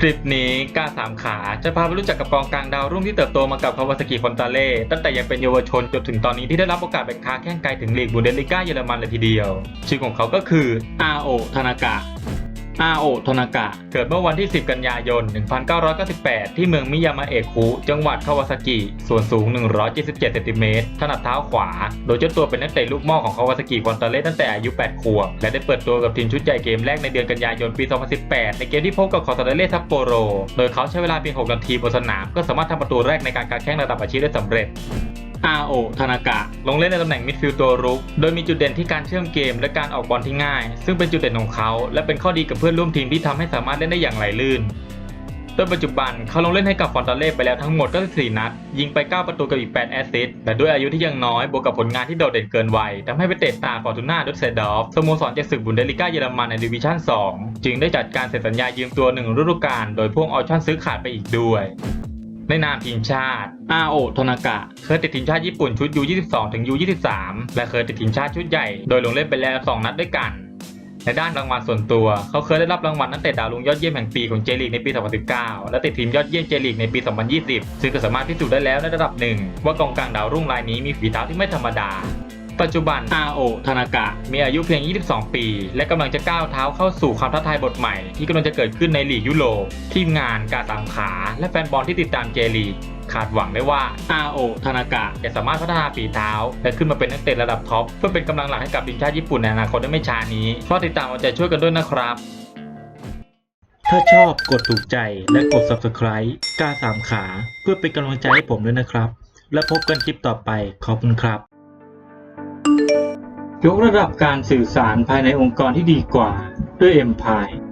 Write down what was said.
คลิปนี้ก้าสามขาจะพาไปรู้จักกับกองกลางดาวรุ่งที่เติบโตมากับคาวาสกิฟอนตาเล่ตั้งแต่ยังเป็นเยาวชนจนถึงตอนนี้ที่ได้รับโอกาสไปค้าแข่งไกลถึงลีกบูเดสลิก้าเยอรมันเลยทีเดียว ชื่อของเขาก็คืออาโอทานากะ อาโอโทนากะ เกิดเมื่อวันที่ 10 กันยายน 1998 ที่เมืองมิยามาเอะคุ จังหวัดคาวาซากิ ส่วนสูง 177เซนติเมตรถนัดเท้าขวา โดยเจ้าตัวเป็นนักเตะลูกม่อของคาวาซากิฟอนตาเล่ตั้งแต่อายุ 8 ขวบ และได้เปิดตัวกับทีมชุดใหญ่เกมแรกในเดือนกันยายนปี 2018 ในเกมที่พบกับคอร์ตาเล่ซัปโปโร โดยเขาใช้เวลาเพียง 6 นาทีบนสนาม ก็สามารถทำประตูแรกในการการแข่งระดับอาชีพได้สำเร็จ อาโอทานากะ ลงเล่นในตำแหน่งมิดฟิลด์ตัวรุก โดยมีจุดเด่นที่การเชื่อมเกมและการออกบอลที่ง่าย ซึ่งเป็นจุดเด่นของเขา และเป็นข้อดีกับเพื่อนร่วมทีมที่ทำให้สามารถเล่นได้อย่างไหลลื่น โดยปัจจุบันเขาลงเล่นให้กับฟอนตาเล่ไปแล้วทั้งหมด 94 นัด ยิงไป 9 ประตูกับอีก 8 แอสซิสต์และด้วยอายุที่ยังน้อย บวกกับผลงานที่โดดเด่นเกินวัยทำให้ไปเตะตาฟอร์ตูน่าดุสเซดอฟสโมสรจากศึกบุนเดลิก้าเยอรมันในดิวิชั่น 2 จึงได้จัดการเซ็นสัญญายืมตัวหนึ่งฤดูกาลโดยพ่วงออชั่นซื้อขาดไปอีกด้วย ในนามทีมชาติ อาโอโทนากะ เคยติดทีมชาติญี่ปุ่นชุด U22 ถึง U23 และเคยติดทีมชาติชุดใหญ่ โดยลงเล่นไปแล้ว 2 นัดด้วยกัน ในด้านรางวัลส่วนตัว เขาเคยได้รับรางวัลนักเตะดาวรุ่งยอดเยี่ยมแห่งปีของเจลีกในปี 2019 และติดทีมยอดเยี่ยมเจลีกในปี 2020 ซึ่งก็สามารถพิสูจน์ได้แล้วในระดับหนึ่งว่ากองกลางดาวรุ่งรายนี้มีฝีเท้าที่ไม่ธรรมดา ปัจจุบันอาโอทานากะ มีอายุเพียง 22 ปี และกำลังจะก้าวเท้าเข้าสู่ความท้าทายบทใหม่ ที่กำลังจะเกิดขึ้นในลีกยุโรปทีมงานกาสามขา และแฟนบอลที่ติดตามเจลีคาดหวังได้ว่าอาโอทานากะจะสามารถพัฒนาฝีเท้า และขึ้นมาเป็นนักเตะระดับท็อปเพื่อเป็นกำลังหลักให้กับทีมชาติญี่ปุ่นในอนาคตได้ไม่ช้านี้ฝากติดตามเอาใจช่วยกันด้วยนะครับ ถ้าชอบกดถูกใจและกด subscribe กาสามขา เพื่อเป็นกำลังใจให้ผมด้วยนะครับ และพบกันคลิปต่อไปขอบคุณครับ ยกระดับการสื่อสารภายในองค์กรที่ดีกว่าด้วย Empire